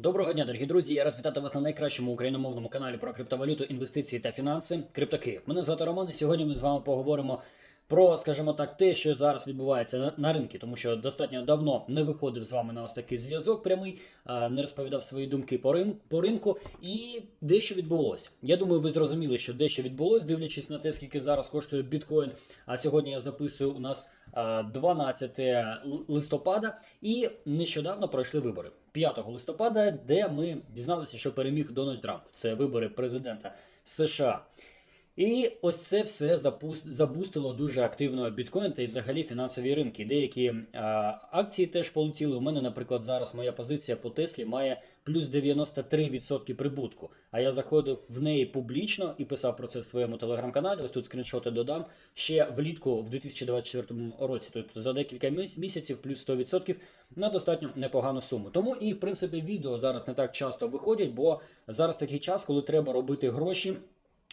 Доброго дня, дорогі друзі. Я рад вітати вас на найкращому україномовному каналі про криптовалюту, інвестиції та фінанси Криптокиїв. Мене звати Роман, і сьогодні ми з вами поговоримо про, скажімо так, те, що зараз відбувається на, ринку, тому що достатньо давно не виходив з вами на ось такий зв'язок прямий, не розповідав свої думки по, ринку, і дещо відбулося. Я думаю, ви зрозуміли, що дещо відбулось, дивлячись на те, скільки зараз коштує біткоін. А сьогодні я записую у нас а, 12 листопада, і нещодавно пройшли вибори. 5 листопада, де ми дізналися, що переміг Дональд Трамп. Це вибори президента США. І ось це все запуст... забустило дуже активно біткоін та й взагалі фінансові ринки. Деякі а, акції теж полетіли. У мене, наприклад, зараз моя позиція по Теслі має плюс 93% прибутку. А я заходив в неї публічно і писав про це в своєму телеграм-каналі. Ось тут скріншоти додам ще влітку в 2024 році. Тобто за декілька місяців плюс 100% на достатньо непогану суму. Тому і в принципі відео зараз не так часто виходять, бо зараз такий час, коли треба робити гроші.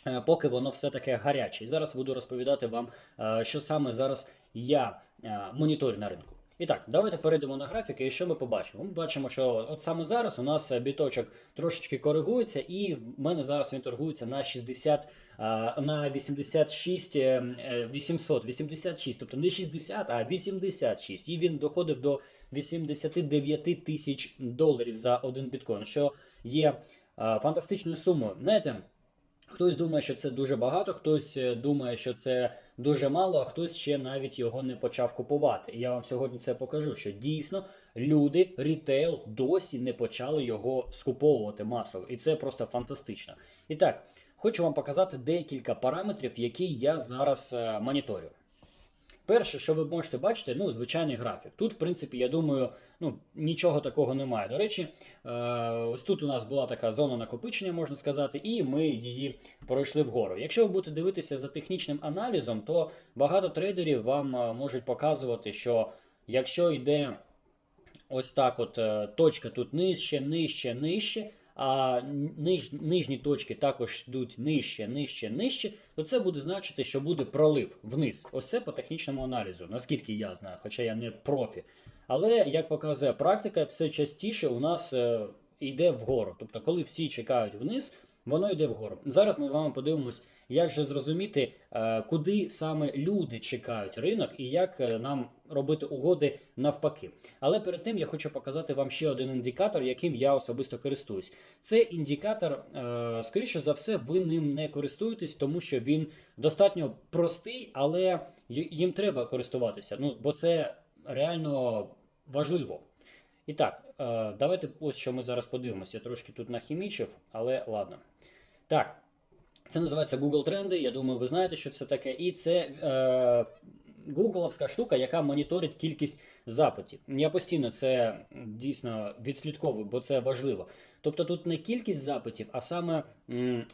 Е, Поки воно все таке гаряче. І зараз буду розповідати вам, е, що саме зараз я е, моніторю на ринку. І так, давайте перейдемо на графіки. І що ми побачимо? Ми бачимо, що от саме зараз у нас біточок трошечки коригується, і в мене зараз він торгується на 60, е, на 86 е, е, 800, 86, тобто не 60, а 86. І він доходив до 89 тисяч доларів за один біткоін, що є фантастичною сумою. Знаєте, Хтось думає, що це дуже багато, хтось е, думає, що це дуже мало, а хтось ще навіть його не почав купувати. І я вам сьогодні це покажу, що дійсно люди, рітейл досі не почали його скуповувати масово. І це просто фантастично. І так, хочу вам показати декілька параметрів, які я зараз е, моніторю. Перше, що ви можете бачити, ну, звичайний графік. Тут, в принципі, я думаю, ну, нічого такого немає. До речі, е, ось тут у нас була така зона накопичення, можна сказати, і ми її пройшли вгору. Якщо ви будете дивитися за технічним аналізом, то багато трейдерів вам е, можуть показувати, що якщо йде ось так, от е, точка тут нижче, нижче, нижче. А ниж, нижні точки також йдуть нижче, нижче, нижче, то це буде значити, що буде пролив вниз. Ось це по технічному аналізу, наскільки я знаю, хоча я не профі. Але як показує практика, все частіше у нас е, йде вгору. Тобто, коли всі чекають вниз, воно йде вгору. Зараз ми з вами подивимось, як же зрозуміти, е, куди саме люди чекають ринок і як е, нам робити угоди навпаки. Але перед тим я хочу показати вам ще один індикатор, яким я особисто користуюсь. Це індикатор, е, скоріше за все, ви ним не користуєтесь, тому що він достатньо простий, але їм треба користуватися. Ну, бо це реально важливо. І так, е, давайте ось що ми зараз подивимося. Я трошки тут нахімічив, але ладно. Так, це називається Google Тренди. Я думаю, ви знаєте, що це таке. І це е, гугловська штука, яка моніторить кількість запитів. Я постійно це дійсно відслідковую, бо це важливо. Тобто тут не кількість запитів, а саме м,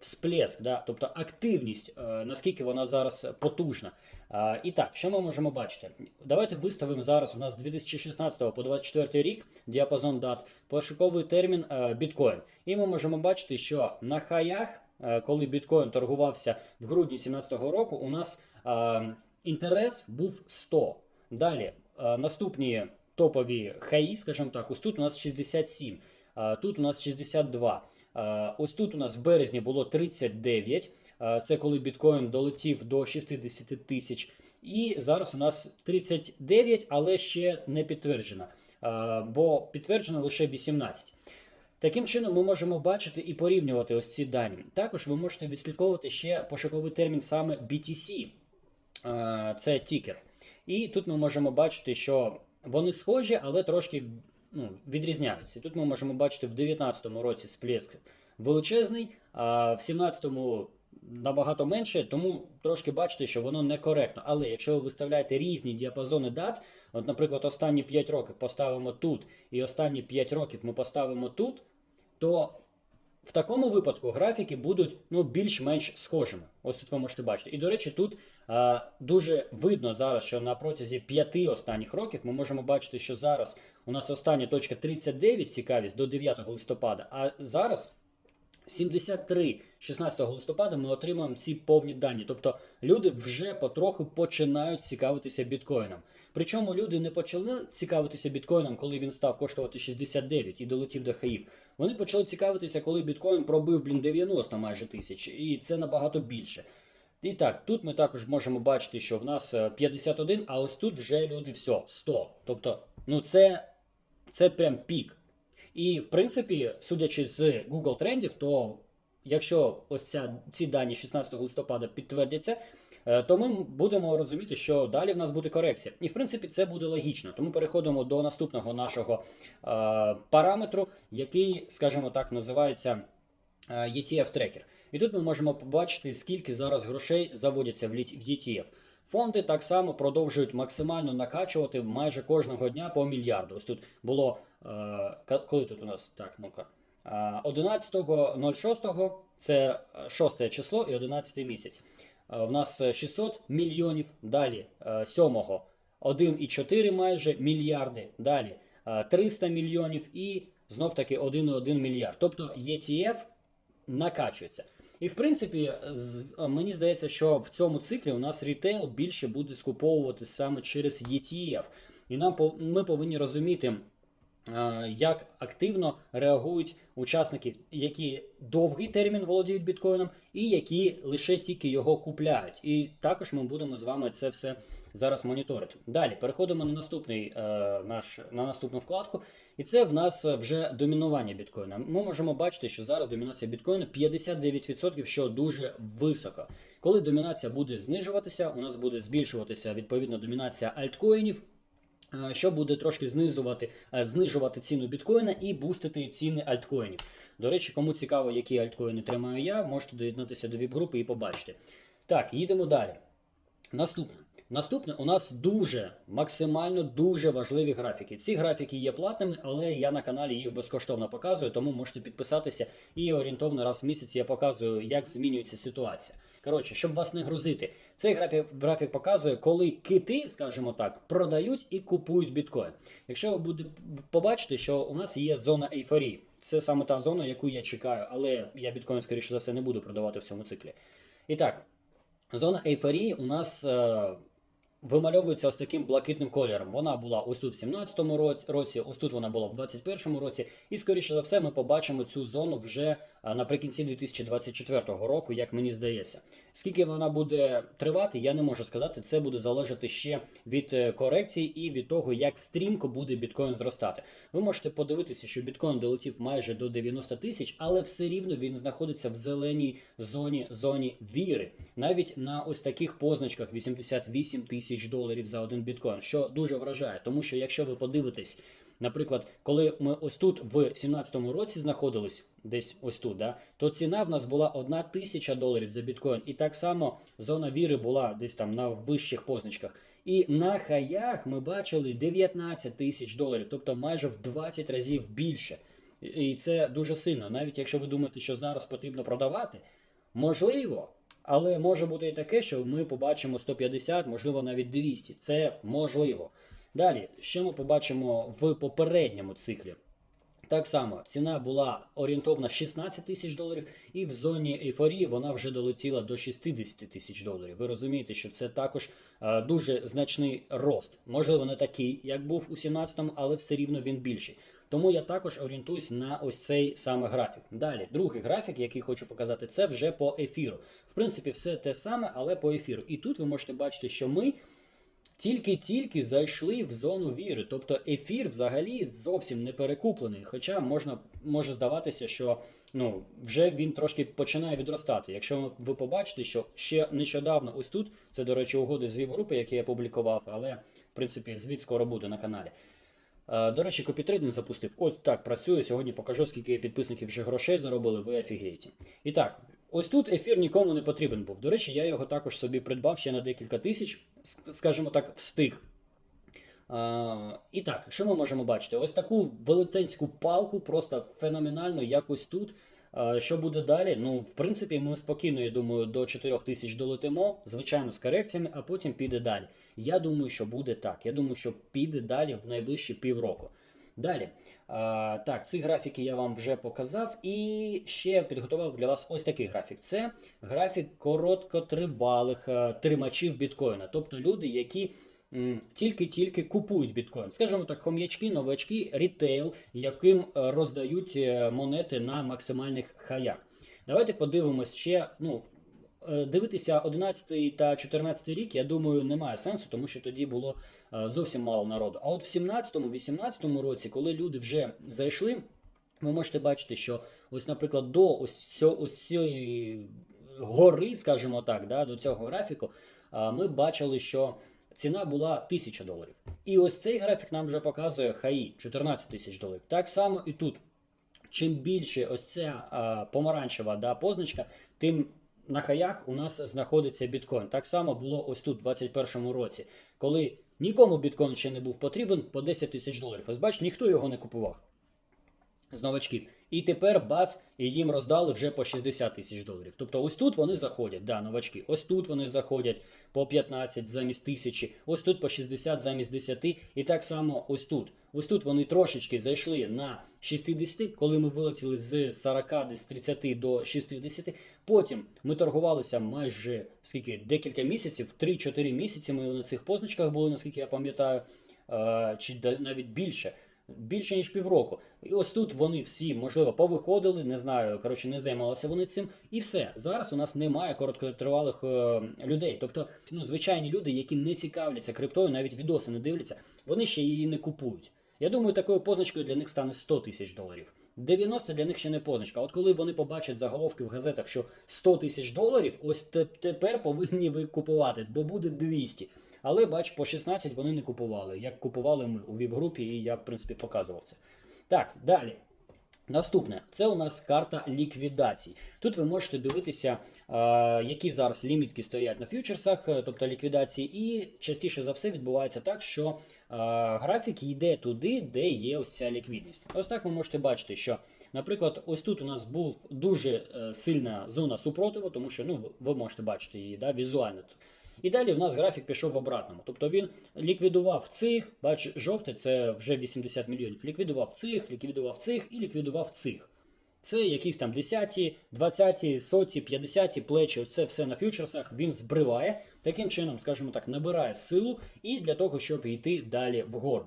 всплеск, да? тобто активність, е, наскільки вона зараз потужна. Е, і так, що ми можемо бачити? Давайте виставимо зараз у нас з 2016 по 2024 рік діапазон дат, пошуковий термін е, біткоін. І ми можемо бачити, що на хаях, е, коли біткоін торгувався в грудні 2017 року, у нас е, інтерес був 100. Далі е, наступні топові хаї, скажімо так, ось тут у нас 67, е, тут у нас 62. Е, Ось тут у нас в березні було 39. е, Це коли біткоін долетів до 60 тисяч. І зараз у нас 39, але ще не підтверджено. е, Бо підтверджено лише 18. Таким чином, ми можемо бачити і порівнювати ось ці дані. Також ви можете відслідковувати ще пошуковий термін саме BTC. Це тікер. І тут ми можемо бачити, що вони схожі, але трошки ну, відрізняються. Тут ми можемо бачити в 2019 році сплеск величезний, а в 2017 набагато менше, тому трошки бачите, що воно некоректно. Але якщо ви виставляєте різні діапазони дат, от, наприклад, останні 5 років поставимо тут, і останні 5 років ми поставимо тут, то в такому випадку графіки будуть ну, більш-менш схожими. Ось тут ви можете бачити. І, до речі, тут а, дуже видно зараз, що на протязі п'яти останніх років ми можемо бачити, що зараз у нас остання точка 39 цікавість до 9 листопада, а зараз 73 16 листопада ми отримаємо ці повні дані. Тобто люди вже потроху починають цікавитися біткоїном. Причому люди не почали цікавитися біткоїном, коли він став коштувати 69 і долетів до хаїв. Вони почали цікавитися, коли біткоін пробив блін 90 майже тисяч, і це набагато більше. І так, тут ми також можемо бачити, що в нас е, 51, а ось тут вже люди все, 100. Тобто, ну це, це прям пік. І в принципі, судячи з Google трендів, то якщо ось ця, ці дані 16 листопада підтвердяться, е, то ми будемо розуміти, що далі в нас буде корекція. І в принципі це буде логічно. Тому переходимо до наступного нашого е, параметру, який, скажімо так, називається е, ETF-трекер. І тут ми можемо побачити, скільки зараз грошей заводяться в ETF. Фонди так само продовжують максимально накачувати майже кожного дня по мільярду. Ось тут було коли тут у нас так, ну-ка. Е, 11.06 це 6 число і 11 місяць. Е, В нас е, 600 мільйонів. Далі е, 7-го 1,4 майже мільярди. Далі е, 300 мільйонів і знов таки 1,1 мільярд. Тобто ETF накачується. І в принципі, е, мені здається, що в цьому циклі у нас рітейл більше буде скуповувати саме через ETF. І нам ми повинні розуміти, е, як активно реагують учасники, які довгий термін володіють біткоїном, і які лише тільки його купляють. І також ми будемо з вами це все зараз моніторити. Далі переходимо на наступний е, наш на наступну вкладку, і це в нас е, вже домінування біткоїна. Ми можемо бачити, що зараз домінація біткоїна 59%, що дуже високо. Коли домінація буде знижуватися, у нас буде збільшуватися відповідно домінація альткоїнів. Е, Що буде трошки знизувати, е, знижувати ціну біткоїна і бустити ціни альткоїнів. До речі, кому цікаво, які альткоїни тримаю я, можете доєднатися до віп-групи і побачити. Так, їдемо далі. Наступне. Наступне у нас дуже максимально дуже важливі графіки. Ці графіки є платними, але я на каналі їх безкоштовно показую, тому можете підписатися і орієнтовно раз в місяць я показую, як змінюється ситуація. Коротше, щоб вас не грузити, цей графік, графік показує, коли кити, скажімо так, продають і купують біткоін. Якщо ви будете побачите, що у нас є зона ейфорії, це саме та зона, яку я чекаю, але я біткоін, скоріше за все, не буду продавати в цьому циклі. І так, Зона ейфорії у нас е, вимальовується ось таким блакитним кольором. Вона була ось тут в 17-му році, ось тут вона була в 21-му році, і скоріше за все ми побачимо цю зону вже е, наприкінці 2024 року, як мені здається. Скільки вона буде тривати, я не можу сказати. Це буде залежати ще від е, корекції і від того, як стрімко буде біткоін зростати. Ви можете подивитися, що біткоін долетів майже до 90 тисяч, але все рівно він знаходиться в зеленій зоні зоні віри, навіть на ось таких позначках 88 тисяч доларів за один біткоін, що дуже вражає, тому що якщо ви подивитесь. Наприклад, коли ми ось тут в 17-му році знаходились, десь ось тут, да, то ціна в нас була 1 тисяча доларів за біткоін, і так само зона віри була десь там на вищих позначках. І на хаях ми бачили 19 тисяч доларів, тобто майже в 20 разів більше. І це дуже сильно. Навіть якщо ви думаєте, що зараз потрібно продавати, можливо. Але може бути і таке, що ми побачимо 150, можливо, навіть 200. Це можливо. Далі, що ми побачимо в попередньому циклі? Так само ціна була орієнтовна 16 тисяч доларів, і в зоні ейфорії вона вже долетіла до 60 тисяч доларів. Ви розумієте, що це також е, дуже значний рост. Можливо, не такий, як був у 17-му, але все рівно він більший. Тому я також орієнтуюсь на ось цей саме графік. Далі, другий графік, який хочу показати, це вже по ефіру. В принципі, все те саме, але по ефіру. І тут ви можете бачити, що ми тільки-тільки зайшли в зону віри. Тобто ефір взагалі зовсім не перекуплений. Хоча можна може здаватися, що ну вже він трошки починає відростати. Якщо ви побачите, що ще нещодавно, ось тут, це, до речі, угоди з ВІП-групи, які я публікував, але в принципі звіт скоро буде на каналі. Е, До речі, копітрейдинг запустив. Ось так працює. Сьогодні покажу, скільки підписників вже грошей заробили, ви офігієте. І так, ось тут ефір нікому не потрібен був. До речі, я його також собі придбав ще на декілька тисяч, скажімо так, встиг. А, і так, що ми можемо бачити? Ось таку велетенську палку, просто феноменально, якось тут. А, що буде далі? Ну, в принципі, ми спокійно, я думаю, до 4 тисяч долетимо, звичайно, з корекціями, а потім піде далі. Я думаю, що буде так. Я думаю, що піде далі в найближчі півроку. Далі. А, так, ці графіки я вам вже показав, і ще підготував для вас ось такий графік. Це графік короткотривалих е, тримачів біткоїна, тобто люди, які тільки-тільки купують біткоін. Скажімо так, хом'ячки, новачки, рітейл, яким е, роздають е, монети на максимальних хаях. Давайте подивимось ще. Ну, е, дивитися 11 та 14 рік, я думаю, немає сенсу, тому що тоді було зовсім мало народу. А от в 17-18 році, коли люди вже зайшли, ви можете бачити, що ось, наприклад, до ось цієї гори, скажімо так, да, до цього графіку, ми бачили, що ціна була 1000 доларів. І ось цей графік нам вже показує хаї 14 тисяч доларів. Так само і тут. Чим більше ось ця а, помаранчева да, позначка, тим на хаях у нас знаходиться біткоін. Так само було ось тут, у 2021 році, коли нікому біткоін ще не був потрібен по 10 тисяч доларів. Ось бач, ніхто його не купував з новачків. І тепер бац, і їм роздали вже по 60 тисяч доларів. Тобто ось тут вони заходять, да, новачки. Ось тут вони заходять по 15 замість тисячі, ось тут по 60 замість 10. І так само ось тут. Ось тут вони трошечки зайшли на 60, коли ми вилетіли з 40 десь 30 до 60. Потім ми торгувалися майже скільки декілька місяців, 3-4 місяці. Ми на цих позначках були, наскільки я пам'ятаю, чи навіть більше. Більше ніж півроку. І ось тут вони всі, можливо, повиходили, не знаю, коротше, не займалися вони цим. І все. Зараз у нас немає короткотривалих е, людей. Тобто, ну, звичайні люди, які не цікавляться криптою, навіть відоси не дивляться, вони ще її не купують. Я думаю, такою позначкою для них стане 100 тисяч доларів. 90 для них ще не позначка. От коли вони побачать заголовки в газетах, що 100 тисяч доларів, ось тепер повинні ви купувати, бо буде 200. Але бач, по 16 вони не купували, як купували ми у ВІП-групі, і я, в принципі, показував це. Так, далі. Наступне, це у нас карта ліквідацій. Тут ви можете дивитися, які зараз лімітки стоять на фьючерсах, е, тобто ліквідації, і частіше за все відбувається так, що графік йде туди, де є ось ця ліквідність. Ось так ви можете бачити, що, наприклад, ось тут у нас був дуже е, сильна зона супротиву, тому що ну, ви можете бачити її да, візуально. І далі в нас графік пішов в обратному. Тобто він ліквідував цих, бач, жовте це вже 80 мільйонів. Ліквідував цих, ліквідував цих і ліквідував цих. Це якісь там 10, 20, соті, 50 плечі. Ось це все на фьючерсах. Він збриває. Таким чином, скажімо так, набирає силу і для того, щоб йти далі вгору.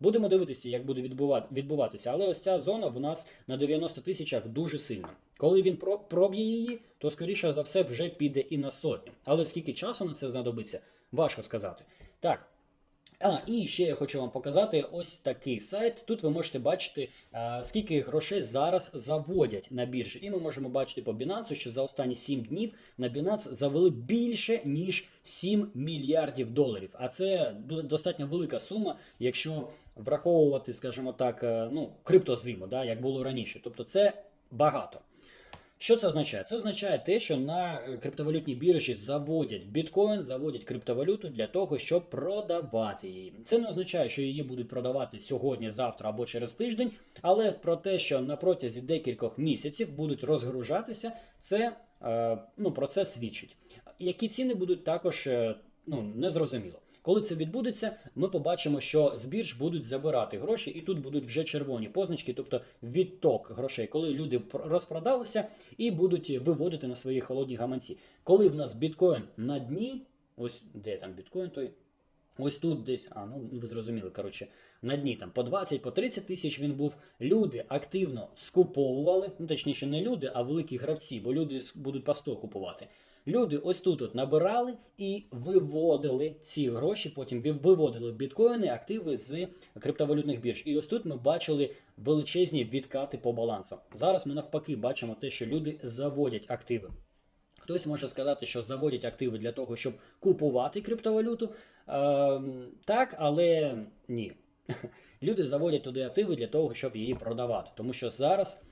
Будемо дивитися, як буде відбуватися. Але ось ця зона в нас на 90 тисячах дуже сильна. Коли він про- проб'є її, то скоріше за все вже піде і на сотню. Але скільки часу на це знадобиться, важко сказати. Так. А, і ще я хочу вам показати ось такий сайт. Тут ви можете бачити, скільки грошей зараз заводять на біржі. І ми можемо бачити по Binance, що за останні 7 днів на Binance завели більше ніж 7 мільярдів доларів. А це достатньо велика сума, якщо враховувати, скажімо так, е, ну, криптозиму, да, як було раніше. Тобто це багато. Що це означає? Це означає те, що на е, криптовалютній біржі заводять біткоін, заводять криптовалюту для того, щоб продавати її. Це не означає, що її будуть продавати сьогодні, завтра або через тиждень, але про те, що на протязі декількох місяців будуть розгружатися, це е, ну, про це свідчить. Які ціни будуть також е, ну, незрозуміло. Коли це відбудеться, ми побачимо, що з бірж будуть забирати гроші, і тут будуть вже червоні позначки, тобто відток грошей, коли люди розпродалися і будуть виводити на свої холодні гаманці. Коли в нас біткоін на дні, ось де там біткоін той. Ось тут десь, а ну ви зрозуміли, коротше, на дні там по 20, по 30 тисяч він був. Люди активно скуповували, ну точніше, не люди, а великі гравці, бо люди будуть по 100 купувати. Люди ось тут от набирали і виводили ці гроші, потім виводили біткоїни, активи з криптовалютних бірж. І ось тут ми бачили величезні відкати по балансам. Зараз ми навпаки бачимо те, що люди заводять активи. Хтось може сказати, що заводять активи для того, щоб купувати криптовалюту. Ем, так, але ні. Люди заводять туди активи для того, щоб її продавати. Тому що зараз, е,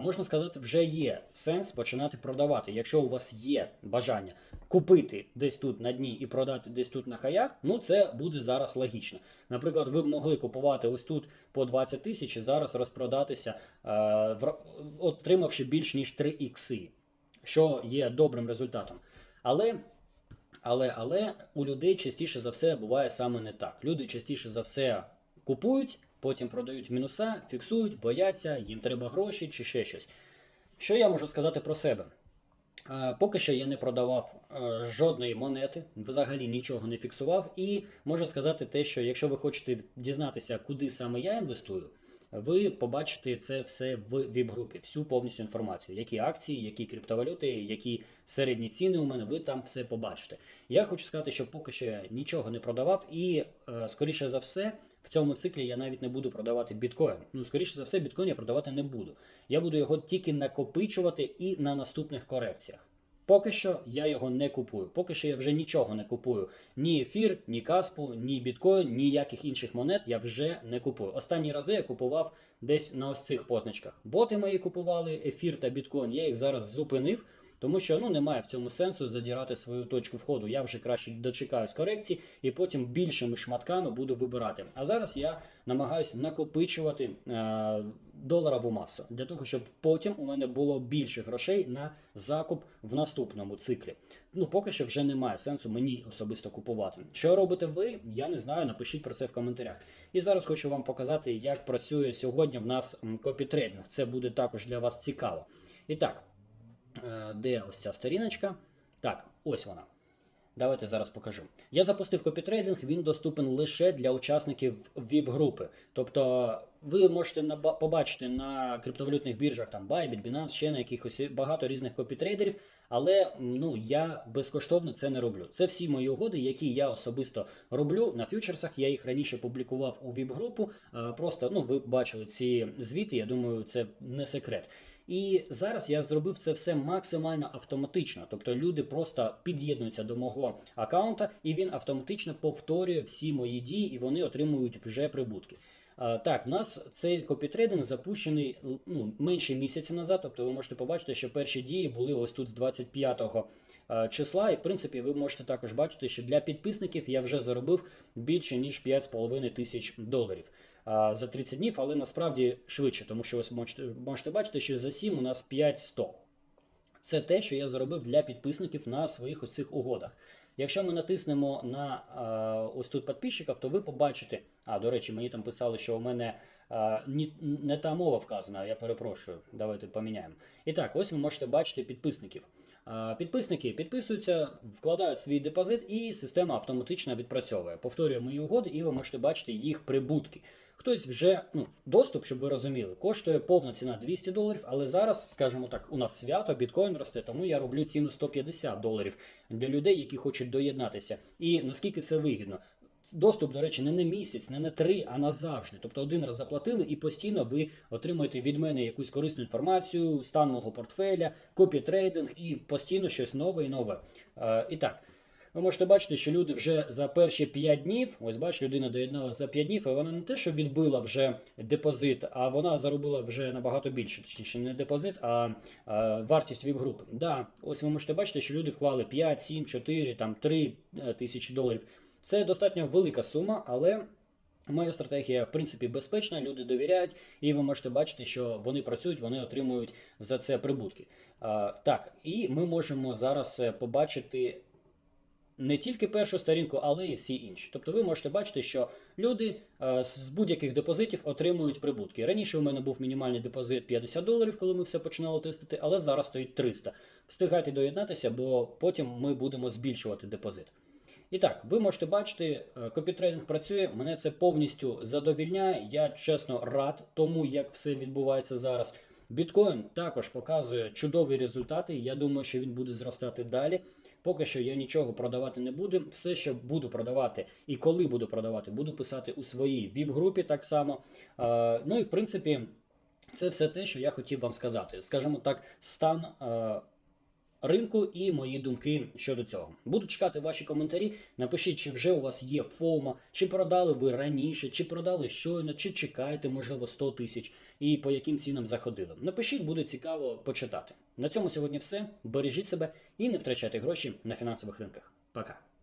можна сказати, вже є сенс починати продавати. Якщо у вас є бажання купити десь тут на дні і продати десь тут на хаях, ну це буде зараз логічно. Наприклад, ви б могли купувати ось тут по 20 тисяч і зараз розпродатися, е, отримавши більш ніж 3 ікси що є добрим результатом. Але, але, але у людей частіше за все буває саме не так. Люди частіше за все купують потім продають мінуса, фіксують, бояться, їм треба гроші чи ще щось. Що я можу сказати про себе? Е, Поки що я не продавав е, жодної монети, взагалі нічого не фіксував. І можу сказати те, що якщо ви хочете дізнатися, куди саме я інвестую, ви побачите це все в ВІП-групі, всю повністю інформацію, які акції, які криптовалюти, які середні ціни у мене, ви там все побачите. Я хочу сказати, що поки що я нічого не продавав, і е, скоріше за все, в цьому циклі я навіть не буду продавати біткоін. Ну, скоріше за все, біткоін я продавати не буду. Я буду його тільки накопичувати і на наступних корекціях. Поки що я його не купую. Поки що я вже нічого не купую. Ні ефір, ні каспу, ні біткоін, ніяких інших монет я вже не купую. Останні рази я купував десь на ось цих позначках. Боти мої купували, ефір та біткоін. Я їх зараз зупинив. Тому що ну немає в цьому сенсу задірати свою точку входу. Я вже краще дочекаюсь корекції і потім більшими шматками буду вибирати. А зараз я намагаюся накопичувати е, доларову масу для того, щоб потім у мене було більше грошей на закуп в наступному циклі. Ну поки що вже немає сенсу мені особисто купувати. Що робите ви? Я не знаю. Напишіть про це в коментарях. І зараз хочу вам показати, як працює сьогодні в нас копітрейдинг. Це буде також для вас цікаво. І так. Е, Де ось ця сторіночка? Так, ось вона. Давайте зараз покажу. Я запустив копітрейдинг, він доступен лише для учасників ВІП-групи. Тобто ви можете побачити на криптовалютних біржах там Bybit, Binance, ще на якихось багато різних копітрейдерів, але ну я безкоштовно це не роблю. Це всі мої угоди, які я особисто роблю на фьючерсах. Я їх раніше публікував у ВІП-групу. Е, Просто ну ви бачили ці звіти. Я думаю, це не секрет. І зараз я зробив це все максимально автоматично. Тобто люди просто під'єднуються до мого аккаунта, і він автоматично повторює всі мої дії, і вони отримують вже прибутки. Так, в нас цей копітрейдинг запущений ну, менше місяця назад. Тобто ви можете побачити, що перші дії були ось тут з 25 е, числа. І в принципі, ви можете також бачити, що для підписників я вже заробив більше ніж 5,5 тисяч доларів за 30 днів, але насправді швидше, тому що ви можете, можете бачити, що за 7 у нас 5100. Це те, що я заробив для підписників на своїх ось цих угодах. Якщо ми натиснемо на а, ось тут підписчиків, то ви побачите. А, до речі, мені там писали, що у мене ні, не та мова вказана, я перепрошую. Давайте поміняємо. І так, ось ви можете бачити підписників. Підписники підписуються, вкладають свій депозит, і система автоматично відпрацьовує. Повторює мої угоди, і ви можете бачити їх прибутки. Хтось вже ну, доступ, щоб ви розуміли, коштує повна ціна 200 доларів, але зараз, скажімо так, у нас свято, біткоін росте, тому я роблю ціну 150 доларів для людей, які хочуть доєднатися. І наскільки це вигідно? Доступ, до речі, не на місяць, не на три, а назавжди. Тобто один раз заплатили, і постійно ви отримуєте від мене якусь корисну інформацію, стан мого портфеля, копі-трейдинг і постійно щось нове і нове. Е, і так. Ви можете бачити, що люди вже за перші 5 днів, ось бач, людина доєдналася за 5 днів, і вона не те, що відбила вже депозит, а вона заробила вже набагато більше. Точніше, не депозит, а, а вартість віп-групи. Да, ось ви можете бачити, що люди вклали 5, 7, 4, там 3 е, тисячі доларів. Це достатньо велика сума, але. Моя стратегія, в принципі, безпечна, люди довіряють, і ви можете бачити, що вони працюють, вони отримують за це прибутки. Так, і ми можемо зараз е, побачити не тільки першу сторінку, але і всі інші. Тобто ви можете бачити, що люди е, з будь-яких депозитів отримують прибутки. Раніше у мене був мінімальний депозит 50 доларів, коли ми все починали тестити, але зараз стоїть 300. Встигайте доєднатися, бо потім ми будемо збільшувати депозит. І так, ви можете бачити, копітрейдинг працює. Мене це повністю задовільняє. Я чесно рад тому, як все відбувається зараз. Біткоін також показує чудові результати. Я думаю, що він буде зростати далі. Поки що я нічого продавати не буду. Все, що буду продавати і коли буду продавати, буду писати у своїй віп-групі так само. Ну і в принципі, це все те, що я хотів вам сказати. Скажімо так, стан. Ринку і мої думки щодо цього. Буду чекати ваші коментарі. Напишіть, чи вже у вас є ФОМа, чи продали ви раніше, чи продали щойно, чи чекаєте, можливо, 100 тисяч, і по яким цінам заходили. Напишіть, буде цікаво почитати. На цьому сьогодні все. Бережіть себе і не втрачайте гроші на фінансових ринках. Пока.